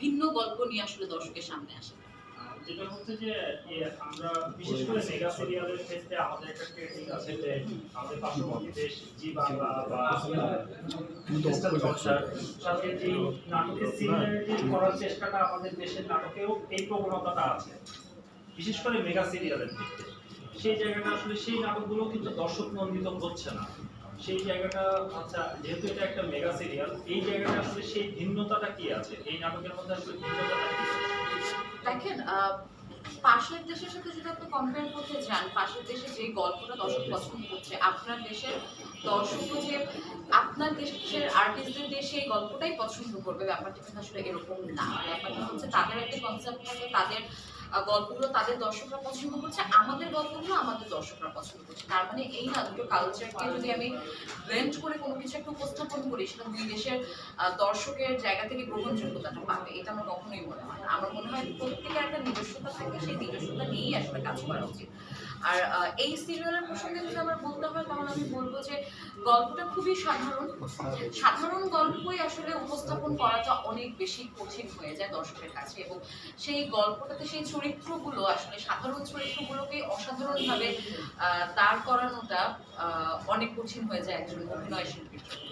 ভিন্ন গল্প নিয়ে আসলে দর্শকের সামনে আসে। যেটা হচ্ছে যে আমরা বিশেষ করে মেগা সিরিয়ালের ক্ষেত্রে আমাদের একটা আছে যে আমাদের পার্শ্ববর্তী দেশ জি বাংলা বা সাথে যে নাটকের সিমিলারিটি করার চেষ্টাটা আমাদের দেশের নাটকেও এই প্রবণতাটা আছে। বিশেষ করে মেগা সিরিয়ালের ক্ষেত্রে। সেই জায়গাটা আসলে সেই নাটকগুলো কিন্তু দর্শক নন্দিত হচ্ছে না। সেই জায়গাটা আচ্ছা যেহেতু এটা একটা মেগা সিরিয়াল এই জায়গাটা আসলে সেই ভিন্নতাটা কি আছে? এই নাটকের মধ্যে আসলে ভিন্নতাটা কি দেখেন পাশের দেশের সাথে যদি আপনি কম্পেয়ার করতে যান, পাশের দেশে যে গল্পটা দর্শক পছন্দ করছে, আপনার দেশের দর্শকও যে, আপনার দেশের আর্টিস্টদের দিয়ে সেই গল্পটাই পছন্দ করবে, ব্যাপারটা কিন্তু আসলে এরকম না। ব্যাপারটা হচ্ছে তাদের একটা কনসেপ্ট থাকে, তাদের গল্পগুলো তাদের দর্শকরা পছন্দ করছে, আমাদের গল্পগুলো আমাদের দর্শকরা পছন্দ করছে। তার মানে এই না, দুটো কালচারকে যদি আমি ব্লেন্ড করে কোনো কিছু একটা উপস্থাপন করি, সেটা দুই দেশের দর্শকের জায়গা থেকে গ্রহণযোগ্যতাটা পাবে, এটা আমার কখনোই মনে হয় না। আমার মনে হয় প্রত্যেকের একটা নিজস্বতা থাকে, সেই নিজস্বতা নিয়েই আসলে কাজ করা উচিত। আর এই সিরিয়ালের প্রসঙ্গে যদি আমার বলতে হয়, তাহলে আমি বলব যে গল্পটা খুবই সাধারণ। সাধারণ গল্পই আসলে উপস্থাপন করাটা অনেক বেশি কঠিন হয়ে যায় দর্শকের কাছে এবং সেই গল্পটাতে সেই চরিত্রগুলো, আসলে সাধারণ চরিত্রগুলোকে অসাধারণভাবে দাঁড় করানোটা অনেক কঠিন হয়ে যায় একজন অভিনয় শিল্পীর জন্য